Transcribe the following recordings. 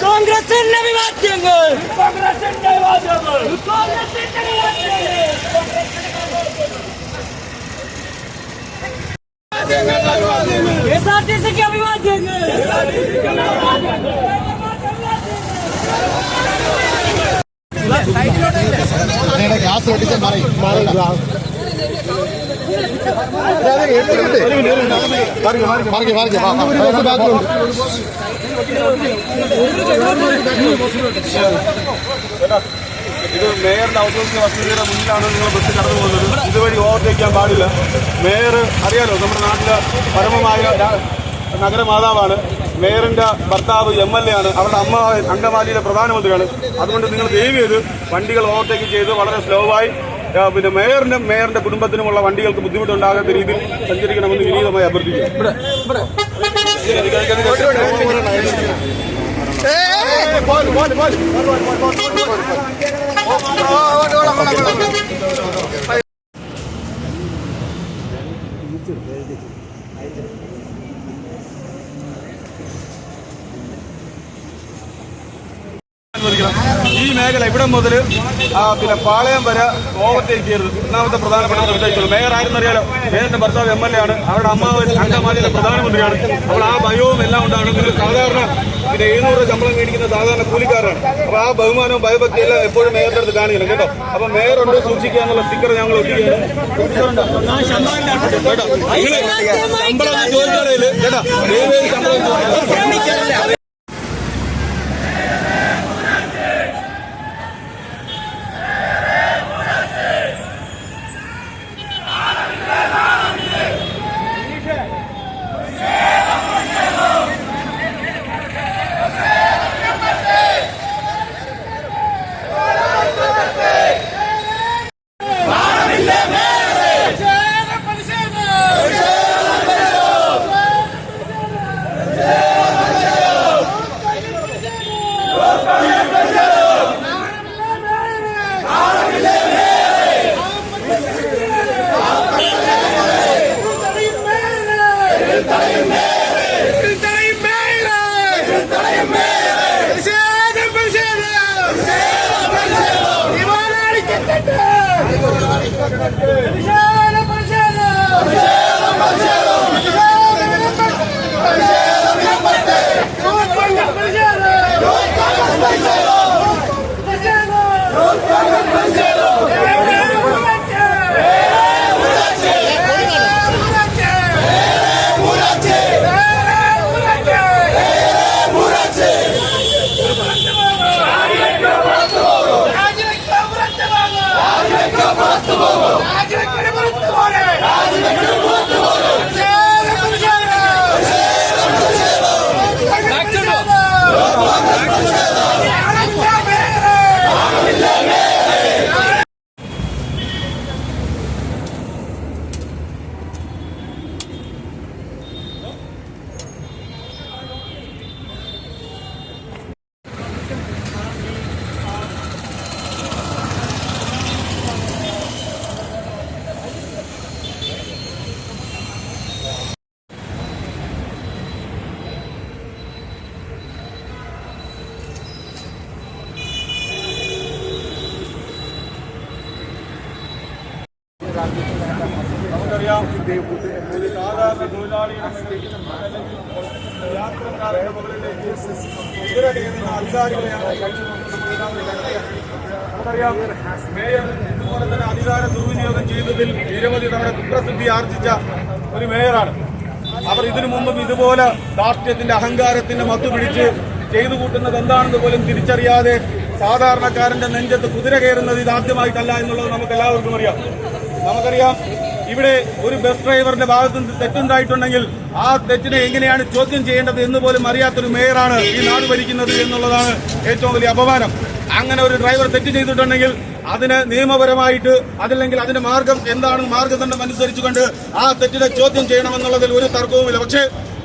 कांग्रेस नहीं बात देंगे कांग्रेस नहीं बात देंगे मारे मारे ഇത് മേയറിന്റെ ഔദ്യോഗിക വസതിയുടെ മുന്നിലാണ് നിങ്ങൾ ബസ് കടന്നു പോകുന്നത്. ഇതുവഴി ഓവർടേക്ക് പാടില്ല. മേയർ അറിയാലോ നമ്മുടെ നാട്ടിലെ പരമമായ നഗരമാതാവാണ്. മേയറിന്റെ ഭർത്താവ് എം എൽ എ ആണ്. അവരുടെ അമ്മ അങ്കമാലിയിലെ പ്രധാനമന്ത്രിയാണ്. അതുകൊണ്ട് നിങ്ങൾ ദയവ് ചെയ്ത് വണ്ടികൾ ഓവർടേക്ക് ചെയ്ത് വളരെ സ്ലോ ആയി പിന്നെ മേയറിനും മേയറിന്റെ കുടുംബത്തിനുമുള്ള വണ്ടികൾക്ക് ബുദ്ധിമുട്ടുണ്ടാകാത്ത രീതിയിൽ സഞ്ചരിക്കണമെന്ന് വിനീതമായി അഭ്യർത്ഥിക്കുന്നു ഏയ്, പോലെ, പോലെ, പോലെ. അനുവദിക്കണം. ഈ മേഖല ഇവിടെ മുതൽ പിന്നെ പാളയം വരെ ഓവർടേക്ക് ചെയ്യരുത് ഒന്നാമത്തെ പ്രധാനപ്പെട്ട നിർദ്ദേശിച്ചത് മേയർ ആരെന്നറിയാലോ മേയറിന്റെ ഭർത്താവ് എം എൽ എ ആണ്. അവരുടെ അമ്മ അങ്കമാലിയിലെ പ്രധാനമന്ത്രിയാണ്. അപ്പോൾ ആ ഭയവും എല്ലാം ഉണ്ടാണ് നിങ്ങൾ സാധാരണ പിന്നെ എഴുന്നൂറ് ശമ്പളം മേടിക്കുന്ന സാധാരണ കൂലിക്കാരാണ്. അപ്പോൾ ആ ബഹുമാനവും ഭയഭക്തി എല്ലാം എപ്പോഴും മേയറിന്റെ അടുത്ത് കാണിക്കണം കേട്ടോ. അപ്പൊ മേയർ ഉണ്ട് സൂക്ഷിക്കുക എന്നുള്ള സ്റ്റിക്കർ ഞങ്ങൾ ഒട്ടിക്കുകയാണ്. കേട്ടോ. ശമ്പളം കേട്ടോ. ശമ്പളം കുതിരകയറുന്ന അധികാരികളെയാണ് നമുക്കറിയാം മേയർ ഇതുപോലെ തന്നെ അധികാര ദുർവിനിയോഗം ചെയ്തതിൽ നിരവധി തവണ കുപ്രസിദ്ധി ആർജിച്ച ഒരു മേയറാണ് അവർ ഇതിനു മുമ്പും ഇതുപോലെ രാഷ്ട്രീയത്തിന്റെ അഹങ്കാരത്തിന്റെ മത്തു പിടിച്ച് ചെയ്തു കൂട്ടുന്നത് എന്താണെന്ന് പോലും തിരിച്ചറിയാതെ സാധാരണക്കാരന്റെ നെഞ്ചത്ത് കുതിര കയറുന്നത് ഇതാദ്യമായിട്ടല്ല എന്നുള്ളത് നമുക്ക് എല്ലാവർക്കും അറിയാം നമുക്കറിയാം ഇവിടെ ഒരു ബസ് ഡ്രൈവറിന്റെ ഭാഗത്ത് നിന്ന് തെറ്റുണ്ടായിട്ടുണ്ടെങ്കിൽ ആ തെറ്റിനെ എങ്ങനെയാണ് ചോദ്യം ചെയ്യേണ്ടത് എന്ന് പോലും അറിയാത്തൊരു മേയറാണ് ഈ നാട് ഭരിക്കുന്നത് എന്നുള്ളതാണ് ഏറ്റവും വലിയ അപമാനം. അങ്ങനെ ഒരു ഡ്രൈവർ തെറ്റ് ചെയ്തിട്ടുണ്ടെങ്കിൽ അതിന് നിയമപരമായിട്ട് അതല്ലെങ്കിൽ അതിന്റെ മാർഗം എന്താണെന്ന് മാർഗദണ്ഡം അനുസരിച്ചുകൊണ്ട് ആ തെറ്റിനെ ചോദ്യം ചെയ്യണമെന്നുള്ളതിൽ ഒരു തർക്കവുമില്ല. പക്ഷേ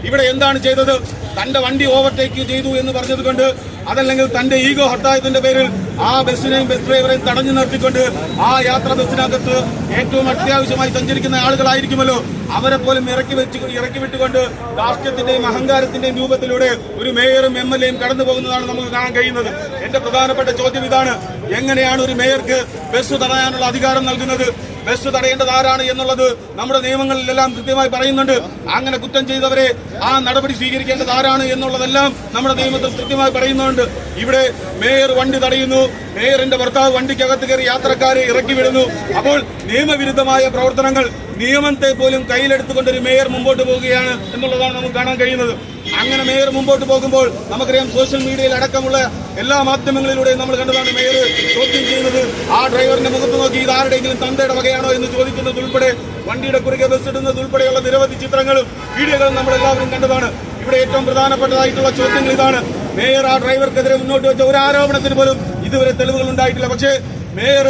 ഇവിടെ എന്താണ് ചെയ്തത്? തന്റെ വണ്ടി ഓവർടേക്ക് ചെയ്തു എന്ന് പറഞ്ഞത് കൊണ്ട് അതല്ലെങ്കിൽ തന്റെ ഈഗോ ഹട്ടായതിന്റെ പേരിൽ ആ ബസ്സിനെയും ബസ് ഡ്രൈവറെയും തടഞ്ഞു നിർത്തിക്കൊണ്ട് ആ യാത്ര ബസ്സിനകത്ത് ഏറ്റവും അത്യാവശ്യമായി സഞ്ചരിക്കുന്ന ആളുകളായിരിക്കുമല്ലോ. അവരെ പോലും ഇറക്കി വെച്ച് ഇറക്കി വിട്ടുകൊണ്ട് രാഷ്ട്രീയത്തിന്റെയും അഹങ്കാരത്തിന്റെയും രൂപത്തിലൂടെ ഒരു മേയറും എം എൽ എയും കടന്നു പോകുന്നതാണ് നമുക്ക് കാണാൻ കഴിയുന്നത്. എന്റെ പ്രധാനപ്പെട്ട ചോദ്യം ഇതാണ്. എങ്ങനെയാണ് ഒരു മേയർക്ക് ബസ് തടയാനുള്ള അധികാരം നൽകുന്നത്? ബസ് തടയേണ്ടത് ആരാണ് എന്നുള്ളത് നമ്മുടെ നിയമങ്ങളിലെല്ലാം കൃത്യമായി പറയുന്നുണ്ട്. അങ്ങനെ കുറ്റം ചെയ്തവരെ ആ നടപടി സ്വീകരിക്കേണ്ടത് ആരാണ് എന്നുള്ളതെല്ലാം നമ്മുടെ നിയമത്തിൽ കൃത്യമായി പറയുന്നുണ്ട്. ഇവിടെ മേയർ വണ്ടി തടയുന്നു. മേയറിന്റെ ഭർത്താവ് വണ്ടിക്കകത്ത് കയറി യാത്രക്കാരെ ഇറക്കി വിടുന്നു. അപ്പോൾ നിയമവിരുദ്ധമായ പ്രവർത്തനങ്ങൾ നിയമത്തെ പോലും കയ്യിലെടുത്തുകൊണ്ട് ഒരു മേയർ മുമ്പോട്ട് പോവുകയാണ് എന്നുള്ളതാണ് നമുക്ക് കാണാൻ കഴിയുന്നത്. അങ്ങനെ മേയർ മുമ്പോട്ട് പോകുമ്പോൾ നമുക്കറിയാം സോഷ്യൽ മീഡിയയിൽ അടക്കമുള്ള എല്ലാ മാധ്യമങ്ങളിലൂടെയും നമ്മൾ കണ്ടതാണ് മേയർ ചോദ്യം ചെയ്യുന്നത്. ആ ഡ്രൈവറിന്റെ മുഖത്ത് നോക്കി ഇത് ആരുടെയെങ്കിലും തന്തയുടെ വകയാണോ എന്ന് ചോദിക്കുന്നത് ഉൾപ്പെടെ വണ്ടിയുടെ കുറുകെ ബസ് ഇടുന്നത് ഉൾപ്പെടെയുള്ള നിരവധി ചിത്രങ്ങളും വീഡിയോകളും നമ്മൾ എല്ലാവരും കണ്ടതാണ്. ഇവിടെ ഏറ്റവും പ്രധാനപ്പെട്ടതായിട്ടുള്ള ചോദ്യങ്ങൾ ഇതാണ്. മേയർ ആ ഡ്രൈവർക്കെതിരെ മുന്നോട്ട് വെച്ച ഒരു ആരോപണത്തിന് പോലും ഇതുവരെ തെളിവുകൾ ഉണ്ടായിട്ടില്ല. പക്ഷേ മേയർ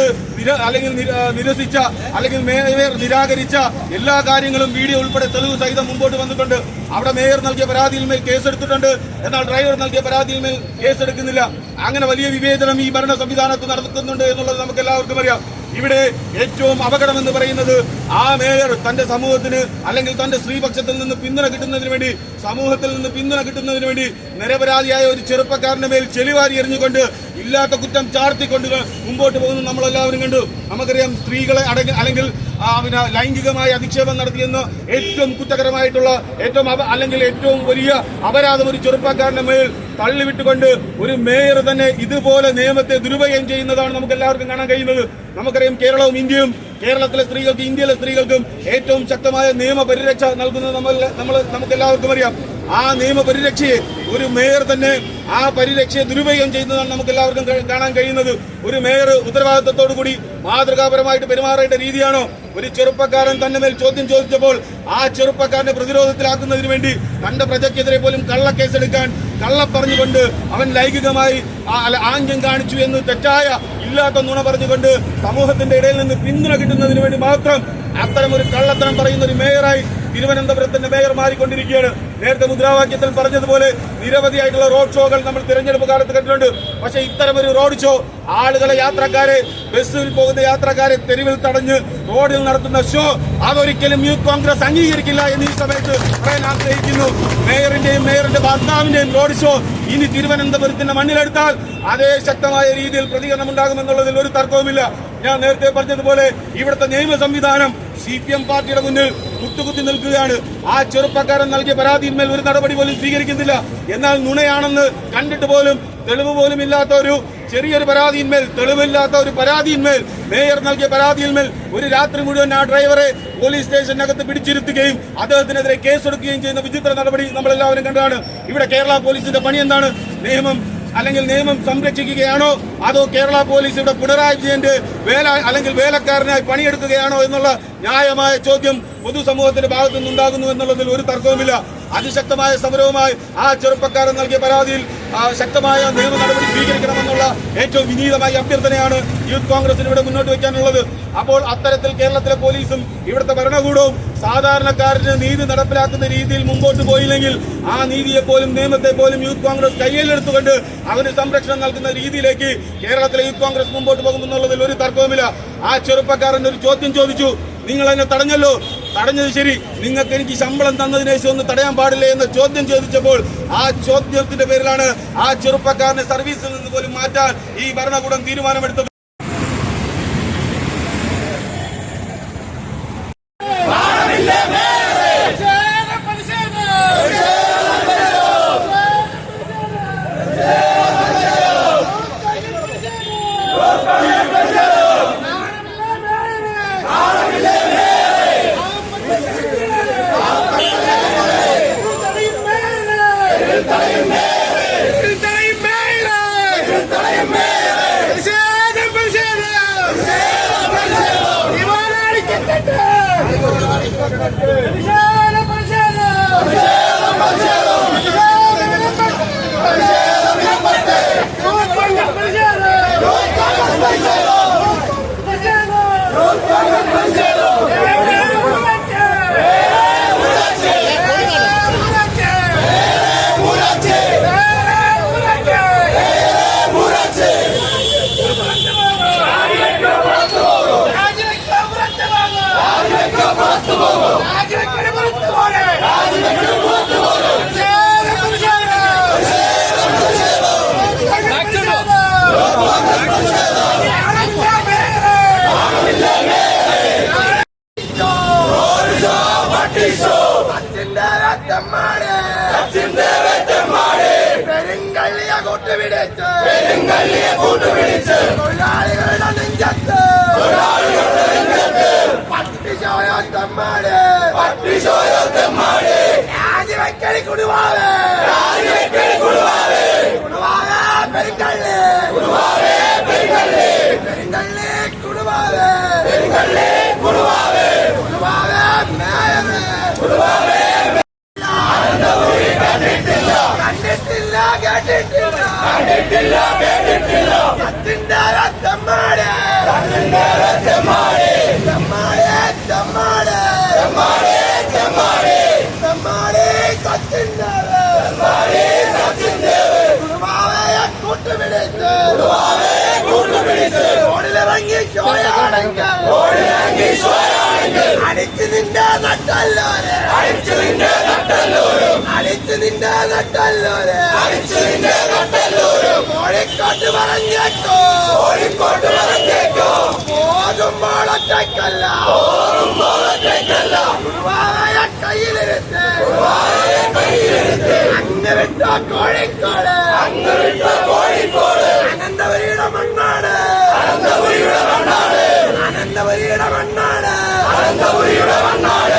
അല്ലെങ്കിൽ നിരസിച്ച അല്ലെങ്കിൽ മേയർ നിരാകരിച്ച എല്ലാ കാര്യങ്ങളും വീഡിയോ ഉൾപ്പെടെ തെളിവ് സഹിതം മുമ്പോട്ട് വന്നിട്ടുണ്ട്. അവിടെ മേയർ നൽകിയ പരാതിയിൽ മേൽ കേസെടുത്തിട്ടുണ്ട്. എന്നാൽ ഡ്രൈവർ നൽകിയ പരാതിയിൽ മേൽ കേസെടുക്കുന്നില്ല. അങ്ങനെ വലിയ വിവേചനം ഈ ഭരണ സംവിധാനത്ത് നടത്തുന്നുണ്ട് എന്നുള്ളത് നമുക്ക് എല്ലാവർക്കും അറിയാം. ഇവിടെ ഏറ്റവും അപകടം എന്ന് പറയുന്നത് ആ മേയർ തന്റെ സമൂഹത്തിന് അല്ലെങ്കിൽ തന്റെ സ്ത്രീപക്ഷത്തിൽ നിന്ന് പിന്തുണ കിട്ടുന്നതിന് വേണ്ടി സമൂഹത്തിൽ നിന്ന് പിന്തുണ കിട്ടുന്നതിന് വേണ്ടി നിരപരാധിയായ ഒരു ചെറുപ്പക്കാരന്റെ മേൽ ചെളിവാരി എറിഞ്ഞുകൊണ്ട് ഇല്ലാത്ത കുറ്റം ചാർത്തിക്കൊണ്ട് മുമ്പോട്ട് പോകുന്നു നമ്മളെല്ലാവരും കണ്ടു. നമുക്കറിയാം സ്ത്രീകളെ അടങ്ങി അല്ലെങ്കിൽ പിന്നെ ലൈംഗികമായ അധിക്ഷേപം നടത്തിയെന്ന് ഏറ്റവും കുറ്റകരമായിട്ടുള്ള ഏറ്റവും അല്ലെങ്കിൽ ഏറ്റവും വലിയ അപരാധം ഒരു ചെറുപ്പക്കാരന്റെ മേൽ തള്ളിവിട്ടുകൊണ്ട് ഒരു മേയർ തന്നെ ഇതുപോലെ നിയമത്തെ ദുരുപയോഗം ചെയ്യുന്നതാണ് നമുക്ക് എല്ലാവർക്കും കാണാൻ കഴിയുന്നത്. നമുക്കറിയാം കേരളവും ഇന്ത്യയും കേരളത്തിലെ സ്ത്രീകൾക്ക് ഇന്ത്യയിലെ സ്ത്രീകൾക്കും ഏറ്റവും ശക്തമായ നിയമപരിരക്ഷ നൽകുന്നത് നമ്മൾ നമ്മൾ നമുക്ക് എല്ലാവർക്കും അറിയാം. ആ നിയമപരിരക്ഷയെ ഒരു മേയർ തന്നെ ആ പരിരക്ഷയെ ദുരുപയോഗം ചെയ്യുന്നതാണ് നമുക്ക് എല്ലാവർക്കും കാണാൻ കഴിയുന്നത്. ഒരു മേയർ ഉത്തരവാദിത്തത്തോടു കൂടി മാതൃകാപരമായിട്ട് പെരുമാറേണ്ട രീതിയാണോ? ഒരു ചെറുപ്പക്കാരൻ തന്നെ മേൽ ചോദ്യം ചോദിച്ചപ്പോൾ ആ ചെറുപ്പക്കാരനെ പ്രതിരോധത്തിലാക്കുന്നതിന് വേണ്ടി തന്റെ പ്രജയ്ക്കെതിരെ പോലും കള്ളക്കേസെടുക്കാൻ കള്ള പറഞ്ഞുകൊണ്ട് അവൻ ലൈംഗികമായി ആംഗ്യം കാണിച്ചു എന്ന് തെറ്റായ ഇല്ലാത്ത നുണ പറഞ്ഞുകൊണ്ട് സമൂഹത്തിന്റെ ഇടയിൽ നിന്ന് പിന്തുണ കിട്ടുന്നതിന് വേണ്ടി മാത്രം അത്തരം ഒരു കള്ളത്തരം പറയുന്ന ഒരു മേയറായി തിരുവനന്തപുരത്തിന്റെ മേയർ മാറിക്കൊണ്ടിരിക്കുകയാണ്. നേരത്തെ മുദ്രാവാക്യത്തിൽ പറഞ്ഞതുപോലെ നിരവധിയായിട്ടുള്ള റോഡ് ഷോകൾ നമ്മൾ തിരഞ്ഞെടുപ്പ് കാലത്ത് കണ്ടിട്ടുണ്ട്. പക്ഷെ ഇത്തരം ഒരു റോഡ് ഷോ ആളുകളെ യാത്രക്കാരെ ബസ്സിൽ പോകുന്ന യാത്രക്കാരെ തെരുവിൽ തടഞ്ഞ് റോഡിൽ നടത്തുന്ന ഷോ അതൊരിക്കലും യൂത്ത് കോൺഗ്രസ് അംഗീകരിക്കില്ല എന്ന് ഈ സമയത്ത് പറയാൻ ആഗ്രഹിക്കുന്നു. മേയറിന്റെയും മേയറിന്റെ ഭർത്താവിന്റെയും റോഡ് ഷോ ഇനി തിരുവനന്തപുരത്തിന്റെ മണ്ണിലെടുത്താൽ അതേ ശക്തമായ രീതിയിൽ പ്രതികരണം ഉണ്ടാകുമെന്നുള്ളതിൽ ഒരു തർക്കവുമില്ല. ഞാൻ നേരത്തെ പറഞ്ഞതുപോലെ ഇവിടുത്തെ നിയമ സംവിധാനം സി പി എം പാർട്ടിയുടെ മുന്നിൽ മുട്ടുകുത്തി നിൽക്കുകയാണ്. ആ ചെറുപ്പക്കാരൻ നൽകിയ പരാതിയിന്മേൽ ഒരു നടപടി പോലും സ്വീകരിക്കുന്നില്ല. എന്നാൽ നുണയാണെന്ന് കണ്ടിട്ട് പോലും തെളിവ് പോലും ഇല്ലാത്ത ഒരു ചെറിയൊരു പരാതിയിന്മേൽ തെളിവില്ലാത്ത ഒരു പരാതിയിന്മേൽ മേയർ നൽകിയ പരാതിയിന്മേൽ ഒരു രാത്രി മുഴുവൻ ആ ഡ്രൈവറെ പോലീസ് സ്റ്റേഷനകത്ത് പിടിച്ചിരുത്തുകയും അദ്ദേഹത്തിനെതിരെ കേസെടുക്കുകയും ചെയ്യുന്ന വിചിത്ര നടപടി നമ്മളെല്ലാവരും കണ്ടതാണ്. ഇവിടെ കേരള പോലീസിന്റെ പണി എന്താണ്? നിയമം അല്ലെങ്കിൽ നിയമം സംരക്ഷിക്കുകയാണോ? അതോ കേരള പോലീസ് ഇവിടെ പിണറായി വിജയന്റെ വേല അല്ലെങ്കിൽ വേലക്കാരനായി പണിയെടുക്കുകയാണോ എന്നുള്ള ന്യായമായ ചോദ്യം പൊതുസമൂഹത്തിന്റെ ഭാഗത്തു നിന്നുണ്ടാകുന്നു എന്നുള്ളതിൽ ഒരു തർക്കവുമില്ല. അതിശക്തമായ സമരവുമായി ആ ചെറുപ്പക്കാരൻ നൽകിയ പരാതിയിൽ ശക്തമായ നിയമ നടപടി സ്വീകരിക്കണമെന്നുള്ള ഏറ്റവും വിനീതമായ അഭ്യർത്ഥനയാണ് യൂത്ത് കോൺഗ്രസിന് ഇവിടെ മുന്നോട്ട് വെക്കാനുള്ളത് അപ്പോൾ അത്തരത്തിൽ കേരളത്തിലെ പോലീസും ഇവിടുത്തെ ഭരണകൂടവും സാധാരണക്കാരന് നീതി നടപ്പിലാക്കുന്ന രീതിയിൽ മുമ്പോട്ട് പോയില്ലെങ്കിൽ ആ നീതിയെ പോലും നിയമത്തെ പോലും യൂത്ത് കോൺഗ്രസ് കയ്യിലെടുത്തുകൊണ്ട് അവന് സംരക്ഷണം നൽകുന്ന രീതിയിലേക്ക് കേരളത്തിലെ യൂത്ത് കോൺഗ്രസ് മുമ്പോട്ട് പോകുമെന്നുള്ളതിൽ ഒരു തർക്കവുമില്ല. ആ ചെറുപ്പക്കാരൻ ഒരു ചോദ്യം ചോദിച്ചു. നിങ്ങൾ എന്നെ തടഞ്ഞല്ലോ? തടഞ്ഞത് ശരി. നിങ്ങൾക്ക് എനിക്ക് ശമ്പളം തന്നതിന് ഒന്ന് തടയാൻ പാടില്ലേ എന്ന ചോദ്യം ചോദിച്ചപ്പോൾ ആ ചോദ്യത്തിന്റെ പേരിലാണ് ആ ചെറുപ്പക്കാരനെ സർവീസിൽ നിന്ന് പോലും മാറ്റാൻ ഈ ഭരണകൂടം തീരുമാനമെടുത്തത്. രാജിവെക്കണേ പുറത്തു പോരെ പ്രതിഷേധം, తెమ్మాడు పట్టి సోయో తెమ్మాడు రాజు వెక్కడి కుడువాలే రాజు వెక్కడి కుడువాలే కుడువాలే పెరికళ్ళే కుడువాలే పెరికళ్ళే పెరికళ్ళే కుడువాలే పెరికళ్ళే కుడువాలే కుడువాలే మేయమే కుడువాలే ఆనందపురి కండిట్టిల్ల కండిట్టిల్ల కండిట్టిల్ల కండిట్టిల్ల కండిట్టిల్ల సత్తిందార తెమ్మాడు సత్తిందార తెమ్మాడు അടിച്ച് നിന്റെ നട്ടല്ലോരെ അടിച്ച് നിന്റെ നട്ടല്ലോരും അടിച്ച് നിന്റെ നട്ടല്ലോരെ അടിച്ച് നിന്റെ നട്ടല്ലോരും കോഴിക്കോട്ട് പറഞ്ഞേക്കോ കോഴിക്കോട്ട് പറഞ്ഞേക്കോ പോകുമ്പോൾ ഒറ്റയ്ക്കല്ല പോകുമ്പോൾ ഒറ്റയ്ക്കല്ല കുറുവായ കയ്യിലിരുത്ത് കുറുവായ കയ്യിലിരുത്ത് അങ്ങ് വിട്ട കോഴിക്കോട്. உறுதியுடன்